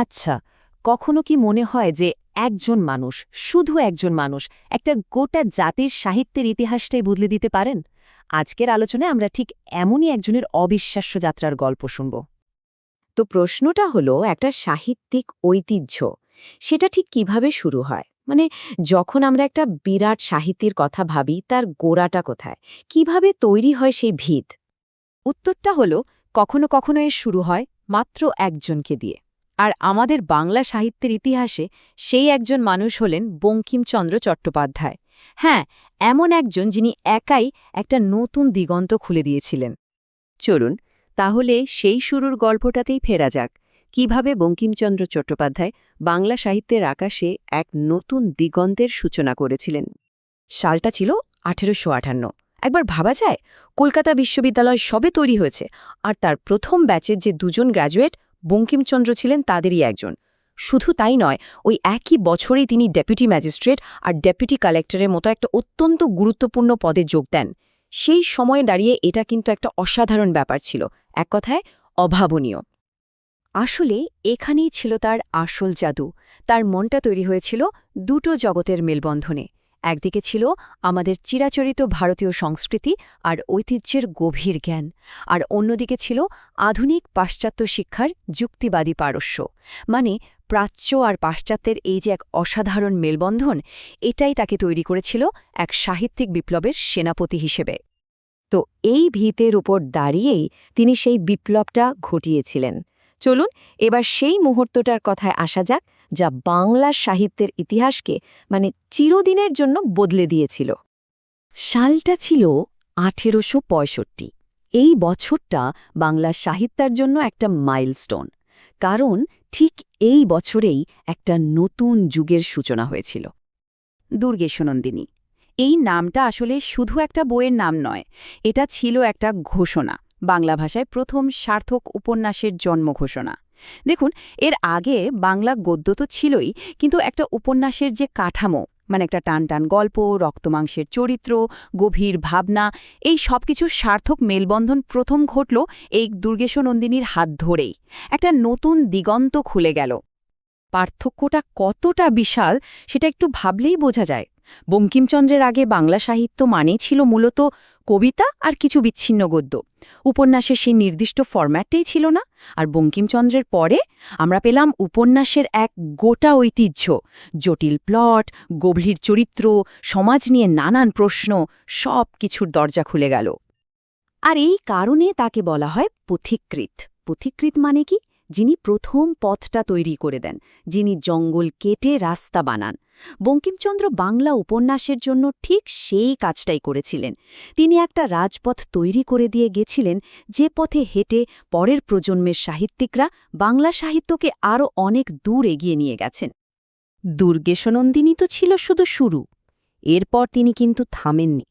আচ্ছা কখনো কি মনে হয় যে একজন মানুষ, শুধু একজন মানুষ, একটা গোটা জাতির সাহিত্যের ইতিহাসটাই বদলে দিতে পারেন? আজকের আলোচনায় আমরা ঠিক এমনই একজনের অবিশ্বাস্য যাত্রার গল্প শুনব। তো প্রশ্নটা হলো, একটা সাহিত্যিক ঐতিহ্য, সেটা ঠিক কীভাবে শুরু হয়? মানে যখন আমরা একটা বিরাট সাহিত্যের কথা ভাবি, তার গোড়াটা কোথায়? কীভাবে তৈরি হয় সেই ভিত? উত্তরটা হলো, কখনো কখনো এর শুরু হয় মাত্র একজনকে দিয়ে। আর আমাদের বাংলা সাহিত্যের ইতিহাসে সেই একজন মানুষ হলেন বঙ্কিমচন্দ্র চট্টোপাধ্যায়। হ্যাঁ এমন একজন যিনি একাই একটা নতুন দিগন্ত খুলে দিয়েছিলেন। চলুন, তাহলে সেই শুরুর গল্পটাতেই ফেরা যাক। কীভাবে বঙ্কিমচন্দ্র চট্টোপাধ্যায় বাংলা সাহিত্যের আকাশে এক নতুন দিগন্তের সূচনা করেছিলেন? সালটা ছিল আঠেরোশো আঠান্ন একবার ভাবা যায়, কলকাতা বিশ্ববিদ্যালয় সবে তৈরি হয়েছে, আর তার প্রথম ব্যাচের যে দুজন গ্র্যাজুয়েট বঙ্কিমচন্দ্র ছিলেন তাদেরই একজন। শুধু তাই নয়, ওই একই বছরেই তিনি ডেপুটি ম্যাজিস্ট্রেট আর ডেপুটি কালেক্টরের মতো একটা অত্যন্ত গুরুত্বপূর্ণ পদে যোগ দেন। সেই সময়ে দাঁড়িয়ে এটা কিন্তু একটা অসাধারণ ব্যাপার ছিল, এক কথায় অভাবনীয়। আসলে এখানেই ছিল তার আসল জাদু, তার মনটা তৈরি হয়েছিল দুটো জগতের মেলবন্ধনে। একদিকে ছিল আমাদের চিরাচরিত ভারতীয় সংস্কৃতি আর ঐতিহ্যের গভীর জ্ঞান, আর অন্যদিকে ছিল আধুনিক পাশ্চাত্য শিক্ষার যুক্তিবাদী পারস্য। মানে প্রাচ্য আর পাশ্চাত্যের এই যে এক অসাধারণ মেলবন্ধন, এটাই তাকে তৈরি করেছিল এক সাহিত্যিক বিপ্লবের সেনাপতি হিসেবে। তো এই ভিতের উপর দাঁড়িয়েই তিনি সেই বিপ্লবটা ঘটিয়েছিলেন। চলুন এবার সেই মুহূর্তটার কথায় আসা যাক যা বাংলা সাহিত্যের ইতিহাসকে মানে চিরদিনের জন্য বদলে দিয়েছিল। সালটা ছিল আঠেরোশো পঁয়ষট্টি। এই বছরটা বাংলা সাহিত্যের জন্য একটা মাইলস্টোন। কারণ ঠিক এই বছরেই একটা নতুন যুগের সূচনা হয়েছিল। দুর্গেশনন্দিনী, এই নামটা আসলে শুধু একটা বইয়ের নাম নয়, এটা ছিল একটা ঘোষণা, বাংলা ভাষায় প্রথম সার্থক উপন্যাসের জন্ম ঘোষণা। দেখুন, এর আগে বাংলা গদ্য তো ছিলই, কিন্তু একটা উপন্যাসের যে কাঠামো মানে একটা টান টান গল্প, রক্তমাংসের চরিত্র, গভীর ভাবনা, এই সব কিছুর সার্থক মেলবন্ধন প্রথম ঘটল এই দুর্গেশনন্দিনীর হাত ধরেই। একটা নতুন দিগন্ত খুলে গেল। পার্থক্যটা কতটা বিশাল, সেটা একটু ভাবলেই বোঝা যায়। বঙ্কিমচন্দ্রের আগে বাংলা সাহিত্য মানেই ছিল মূলত কবিতা আর কিছু বিচ্ছিন্ন গদ্য। উপন্যাসের সেই নির্দিষ্ট ফরম্যাটটাই ছিল না, আর বঙ্কিমচন্দ্রের পরে আমরা পেলাম উপন্যাসের এক গোটা ঐতিহ্য, জটিল প্লট, গভীর চরিত্র, সমাজ নিয়ে নানান প্রশ্ন সব কিছুর দরজা খুলে গেল। আর এই কারণে তাকে বলা হয় পথিকৃত পথিকৃত মানে কি? যিনি প্রথম পথটা তৈরি করে দেন, যিনি জঙ্গল কেটে রাস্তা বানান। বঙ্কিমচন্দ্র বাংলা উপন্যাসের জন্য ঠিক সেই কাজটাই করেছিলেন। তিনি একটা রাজপথ তৈরি করে দিয়ে গেছিলেন, যে পথে হেঁটে পরের প্রজন্মের সাহিত্যিকরা বাংলা সাহিত্যকে আরও অনেক দূর এগিয়ে নিয়ে গেছেন। দুর্গেশনন্দিনী তো ছিল শুধু শুরু। এরপর তিনি কিন্তু থামেননি।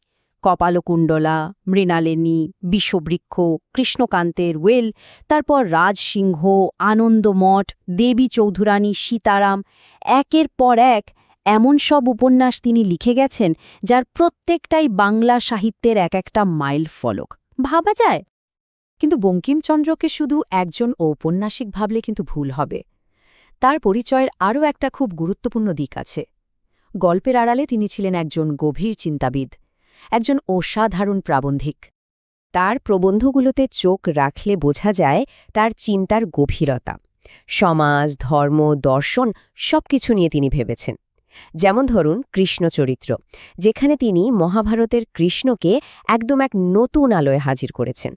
কপালকুণ্ডলা, মৃণালিনী, বিষবৃক্ষ, কৃষ্ণকান্তের ওয়েল, তারপর রাজসিংহ, আনন্দমঠ, দেবী চৌধুরানী সীতারাম, একের পর এক এমন সব উপন্যাস তিনি লিখে গেছেন, যার প্রত্যেকটাই বাংলা সাহিত্যের এক একটা মাইল ফলক। ভাবা যায়? কিন্তু বঙ্কিমচন্দ্রকে শুধু একজন ঔপন্যাসিক ভাবলে কিন্তু ভুল হবে। তার পরিচয়ের আরও একটা খুব গুরুত্বপূর্ণ দিক আছে। গল্পের আড়ালে তিনি ছিলেন একজন গভীর চিন্তাবিদ। একজন অসাধারণ প্রাবন্ধিক। তার প্রবন্ধগুলোতে চোখ রাখলে বোঝা যায় তার চিন্তার গভীরতা। সমাজ, ধর্ম, দর্শন সবকিছু নিয়ে তিনি ভেবেছেন। যেমন ধরুন কৃষ্ণ চরিত্র, যেখানে তিনি মহাভারতের কৃষ্ণকে একদম এক নতুন আলোয় হাজির করেছেন।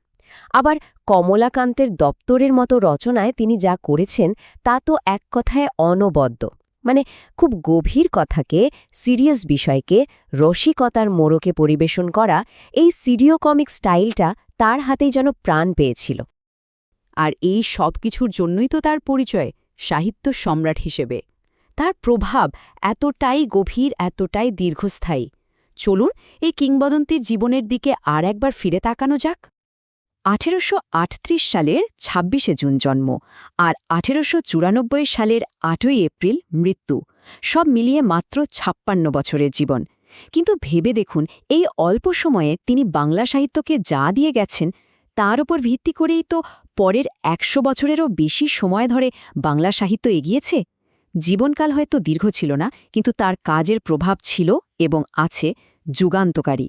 আবার কমলাকান্তের দপ্তরের মতো রচনায় তিনি যা করেছেন তা তো এক কথায় অনবদ্য। মানে খুব গভীর কথাকে, সিরিয়াস বিষয়কে, রসিকতার মোড়কে পরিবেশন করা এই সিডিও কমিক স্টাইলটা তার হাতেই যেন প্রাণ পেয়েছিল। আর এই সব কিছুর জন্যই তো তার পরিচয়, সাহিত্য সম্রাট হিসেবে। তার প্রভাব এতটাই গভীর, এতটাই দীর্ঘস্থায়ী। চলুন এই কিংবদন্তির জীবনের দিকে আর একবার ফিরে তাকানো যাক। আঠেরোশো আটত্রিশ সালের ২৬শে জুন জন্ম আর আঠেরোশো চুরানব্বই সালের আটই এপ্রিল মৃত্যু। সব মিলিয়ে মাত্র ছাপ্পান্ন বছরের জীবন। কিন্তু ভেবে দেখুন, এই অল্প সময়ে তিনি বাংলা সাহিত্যকে যা দিয়ে গেছেন, তার উপর ভিত্তি করেই তো পরের একশো বছরেরও বেশি সময় ধরে বাংলা সাহিত্য এগিয়েছে। জীবনকাল হয়তো দীর্ঘ ছিল না, কিন্তু তার কাজের প্রভাব ছিল এবং আছে যুগান্তকারী।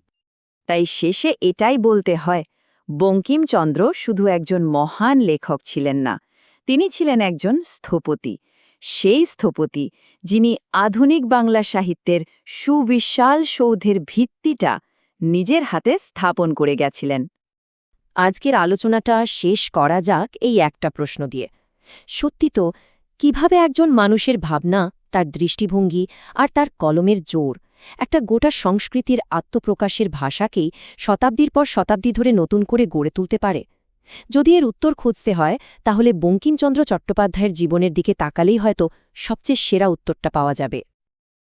তাই শেষে এটাই বলতে হয় বঙ্কিমচন্দ্র শুধু একজন মহান লেখক ছিলেন না, তিনি ছিলেন একজন স্থপতি। সেই স্থপতি যিনি আধুনিক বাংলা সাহিত্যের সুবিশাল সৌধের ভিত্তিটা নিজের হাতে স্থাপন করে গেছিলেন। আজকের আলোচনাটা শেষ করা যাক এই একটা প্রশ্ন দিয়ে। সত্যি তো, কীভাবে একজন মানুষের ভাবনা, তার দৃষ্টিভঙ্গি আর তার কলমের জোর একটা গোটা সংস্কৃতির আত্মপ্রকাশের ভাষাকেই শতাব্দীর পর শতাব্দী ধরে নতুন করে গড়ে তুলতে পারে। যদি এর উত্তর খুঁজতে হয়, তাহলে বঙ্কিমচন্দ্র চট্টোপাধ্যায়ের জীবনের দিকে তাকালেই হয়তো সবচেয়ে সেরা উত্তরটা পাওয়া যাবে।